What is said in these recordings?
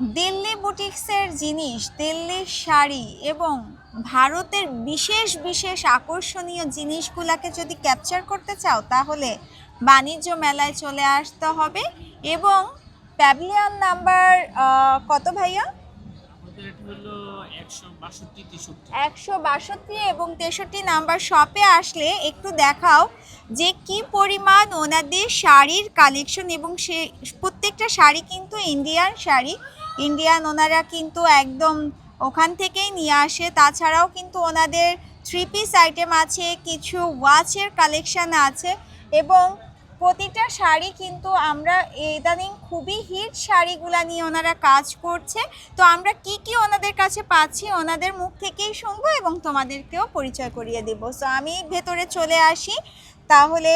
দিল্লি বুটিক্সের জিনিস দিল্লির শাড়ি এবং ভারতের বিশেষ বিশেষ আকর্ষণীয় জিনিসগুলোকে যদি ক্যাপচার করতে চাও তাহলে বাণিজ্য মেলায় চলে আসতে হবে এবং প্যাভিলিয়ন নাম্বার কত ভাইয়া? একশো বাষট্টি এবং তেষট্টি নাম্বার শপে আসলে একটু দেখাও যে কি পরিমাণ ওনাদের শাড়ির কালেকশন এবং সে প্রত্যেকটা শাড়ি কিন্তু ইন্ডিয়ান শাড়ি। ইন্ডিয়ান ওনারা কিন্তু একদম ওখান থেকেই নিয়ে আসে। তাছাড়াও কিন্তু ওনাদের থ্রি পিস আইটেম আছে, কিছু ওয়াচের কালেকশান আছে এবং প্রতিটা শাড়ি কিন্তু আমরা ইদানিং খুবই হিট শাড়িগুলা নিয়ে ওনারা কাজ করছে। তো আমরা কি কি ওনাদের কাছে পাচ্ছি ওনাদের মুখ থেকেই শুনব এবং তোমাদেরকেও পরিচয় করিয়ে দেবো। সো আমি ভেতরে চলে আসি, তাহলে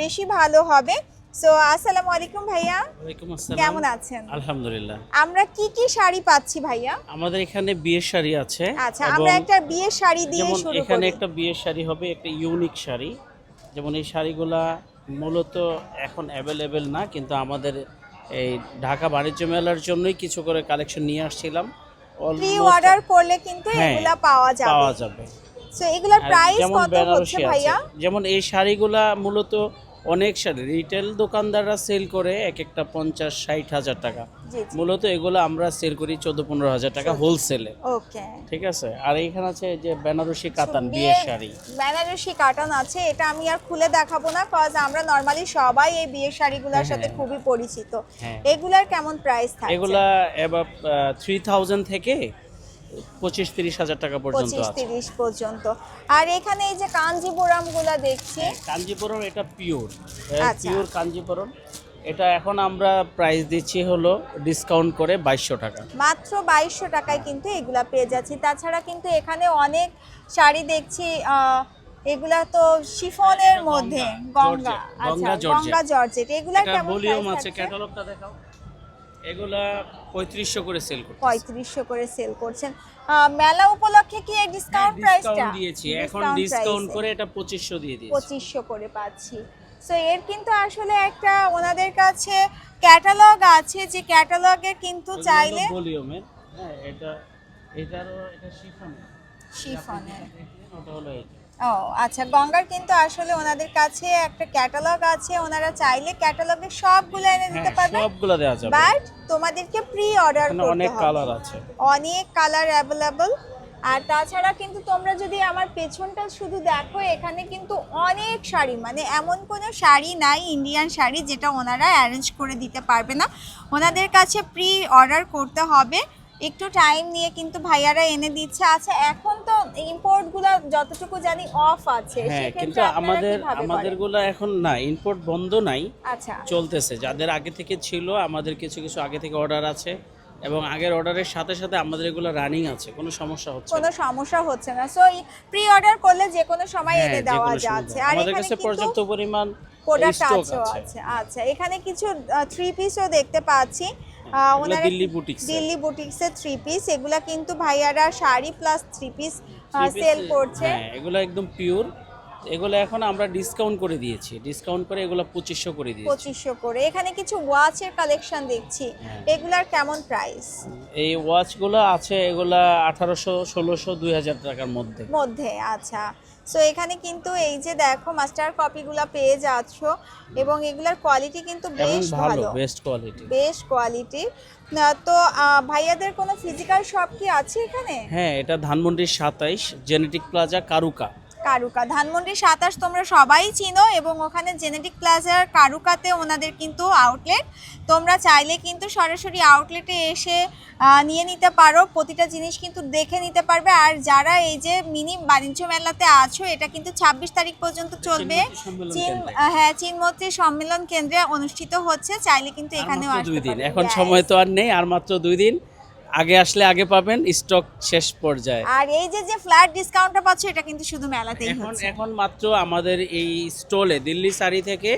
বেশি ভালো হবে। সো আসসালামু আলাইকুম ভাইয়া। ওয়ালাইকুম আসসালাম। কেমন আছেন? আলহামদুলিল্লাহ। আমরা কি কি শাড়ি পাচ্ছি ভাইয়া? আমাদের এখানে বিয়ের শাড়ি আছে আচ্ছা আমরা একটা বিয়ের শাড়ি দিয়ে শুরু এখানে একটা বিয়ের শাড়ি হবে একটা ইউনিক শাড়ি। যেমন এই শাড়িগুলা মূলত এখন অ্যাভেলেবেল না কিন্তু আমাদের এই ঢাকা বাণিজ্য মেলার জন্যই কিছু করে কালেকশন নিয়ে আসছিলাম। প্রি অর্ডার করলে কিন্তু হ্যাঁ, এগুলা পাওয়া পাওয়া যাবে। যাবে সো এগুলার প্রাইস কত হচ্ছে ভাইয়া? যেমন এই শাড়িগুলা মূলত অনেক শাড়ি রিটেল দোকানদাররা সেল করে এক একটা পঞ্চাশ ষাট হাজার টাকা। মূলত এগুলো আমরা সেল করি চোদ্দ পনেরো হাজার টাকা হোলসেলে ঠিক আছে? আর এইখানে আছে যে বেনারসি কাতান বিয়ের শাড়ি। বেনারসি কাটান আছে এটা আমি আর খুলে দেখাবো না কজ আমরা নর্মালি সবাই এই বিয়ের শাড়িগুলোর সাথে হ্যাঁ। খুবই পরিচিত। হ্যাঁ। এগুলার কেমন প্রাইস থাকে এগুলা এবার থ্রি থাউজেন্ড থেকে পঁচিশ তিরিশ হাজার টাকা পর্যন্ত পঁচিশ তিরিশ পর্যন্ত। আর এখানে এই যে কাঞ্জিপুরামগুলা দেখছি। কাঞ্জিপুরম এটা পিওর আচ্ছা। পিওর কাঞ্জিপুরম। এটা এখন আমরা প্রাইস দিচ্ছি হলো ডিসকাউন্ট করে বাইশশো টাকা। মাত্র বাইশশো টাকায় কিন্তু এগুলা পেয়ে যাচ্ছি। তাছাড়া কিন্তু এখানে অনেক শাড়ি দেখছি এগুলা তো শিফনের মধ্যে গঙ্গা, গঙ্গা। জর্জেট, আচ্ছা গঙ্গা জর্জেট। এগুলা কেমন আছে ক্যাটালগটা দেখাও। এগুলা পঁয়ত্রিশশো করে সেল করতে পঁয়ত্রিশশো করে সেল করছেন। মেলা উপলক্ষে কি এই ডিসকাউন্ট প্রাইসটা দিয়েছি। এখন ডিসকাউন্ট করে এটা পঁচিশশো দিয়ে দিয়েছি। পঁচিশশো করে পাচ্ছি। সো এর কিন্তু আসলে একটা ওনাদের কাছে ক্যাটালগ আছে যে ক্যাটালগের কিন্তু চাইলে ভলিউমের হ্যাঁ এটা এটারও এটা শিফনের শিফনের ওটা হলো এটা। ও আচ্ছা গঙ্গার কিন্তু আসলে ওনাদের কাছে একটা ক্যাটালগ আছে ওনারা চাইলে ক্যাটালগের সবগুলো এনে দিতে হ্যাঁ পারবে সবগুলো দেওয়া যাবে। বাট তোমাদেরকে প্রি অর্ডার করতে অনেক হবে। কালার আছে। অনেক কালার অ্যাভেলেবল আর তাছাড়া কিন্তু তোমরা যদি আমার পেছনটা শুধু দেখো এখানে কিন্তু অনেক শাড়ি মানে এমন কোনো শাড়ি নাই ইন্ডিয়ান শাড়ি যেটা ওনারা অ্যারেঞ্জ করে দিতে পারবে না। ওনাদের কাছে প্রি অর্ডার করতে হবে। একটু টাইম নিয়ে কিন্তু ভাইয়ারা এনে দিচ্ছে। আচ্ছা এখন ইম্পোর্টগুলো যতটুকু জানি অফ আছে হ্যাঁ কিন্তু আমাদের কীভাবে আমাদের করেন? গুলো এখন না ইম্পোর্ট বন্ধ নাই আচ্ছা। চলতেছে। যাদের আগে থেকে ছিল আমাদের কিছু কিছু আগে থেকে অর্ডার আছে এবং আগের অর্ডারের সাথে সাথে আমাদের এগুলো রানিং আছে কোনো সমস্যা হচ্ছে কোনো। সমস্যা হচ্ছে না। সো প্রি অর্ডার করলে যে কোনো সময় হ্যাঁ, এনে দেওয়া। যাচ্ছে। আর আমাদের কাছে পর্যাপ্ত পরিমাণ প্রোডাক্ট আছে। আচ্ছা এখানে কিছু থ্রি পিসও দেখতে পাচ্ছি। ওনারা দিল্লি বুটিক্স দিল্লি বুটিক্সের থ্রি পিস এগুলা কিন্তু ভাইয়ারা sari plus three piece sale করছে। হ্যাঁ এগুলো একদম পিওর এগুলো এখন আমরা ডিসকাউন্ট করে দিয়েছি। ডিসকাউন্ট করে এগুলো পঁচিশশো করে দিয়েছি। পঁচিশশো করে। এখানে কিছু ওয়াচের কালেকশন দেখছি। হ্যাঁ। এগুলার কেমন প্রাইস এই ওয়াচগুলো আছে এগুলা আঠারোশো ষোলোশো দুই হাজার টাকার মধ্যে। মধ্যে আচ্ছা। সো এখানে কিন্তু এই যে দেখো মাস্টার কপিগুলো পেয়ে যাচ্ছ এবং এগুলার কোয়ালিটি কিন্তু বেশ ভালো ভালো। বেস্ট কোয়ালিটি বেশ কোয়ালিটি তো ভাইয়াদের কোনো ফিজিক্যাল শপ কি আছে এখানে? হ্যাঁ এটা ধানমন্ডির সাতাইশ জেনেটিক প্লাজা কারুকা কারুকা। ধানমন্ডি সাতাশ তোমরা সবাই চিনো এবং ওখানে জেনেটিক প্লাজার কারুকাতে ওনাদের কিন্তু আউটলেট তোমরা চাইলে কিন্তু সরাসরি আউটলেটে এসে নিয়ে নিতে পারো। প্রতিটা জিনিস কিন্তু দেখে নিতে পারবে। আর যারা এই যে মিনি বাণিজ্য মেলাতে আছো এটা কিন্তু ছাব্বিশ তারিখ পর্যন্ত চলবে। চীন। হ্যাঁ চীনমৈত্রী সম্মেলন কেন্দ্রে অনুষ্ঠিত হচ্ছে। চাইলে কিন্তু এখানেও আসতে। এখন সময় তো আর নেই আর মাত্র দুই দিন। আগে আসলে আগে পাবেন স্টক শেষ পর্যায়ে। আর এই যে যে ফ্ল্যাট ডিসকাউন্টটা পাচ্ছ এটা কিন্তু শুধু মেলাতেই এখন হচ্ছে। এখন মাত্র আমাদের এই স্টলে দিল্লি শাড়ি থেকে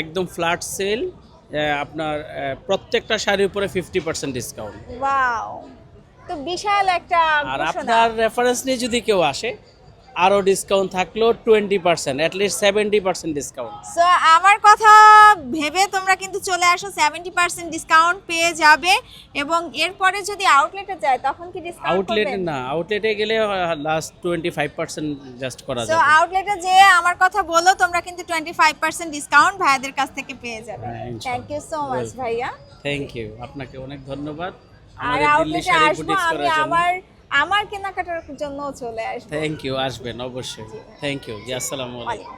একদম ফ্ল্যাট সেল আপনার আহ, প্রত্যেকটা শাড়ির উপরে ফিফটি পার্সেন্ট ডিসকাউন্ট ওয়াও তো বিশাল একটা আর ঘোষণা। আপনার রেফারেন্স নিয়ে যদি কেউ আসে আরও ডিসকাউন্ট থাকল twenty percent at least seventy percent discount so আমার কথা ভেবে তোমরা কিন্তু চলে আসো সেভেন্টি পার্সেন্ট ডিসকাউন্ট পেয়ে যাবে এবং এরপরে যদি আউটলেটে যায় তখন কি ডিসকাউন্ট আউটলেটে না আউটলেটে গেলে last twenty five percent just করা যাবে। সো আউটলেটে যে আমার কথা বলো তোমরা কিন্তু টোয়েন্টি ফাইভ পার্সেন্ট ডিসকাউন্ট ভাইয়াদের কাছ থেকে পেয়ে যাবে। Thank you so much. ভাইয়া। থ্যাংক ইউ আপনাকে অনেক ধন্যবাদ। আর আমাদের দিল্লি আউটলেটে শাড়ি আসব বুটিক্স আমি করার জন্য। আমার কেনাকাটার জন্য চলে আসবে। থ্যাংক ইউ আসবেন অবশ্যই। থ্যাংক ইউ জি আসসালামু আলাইকুম।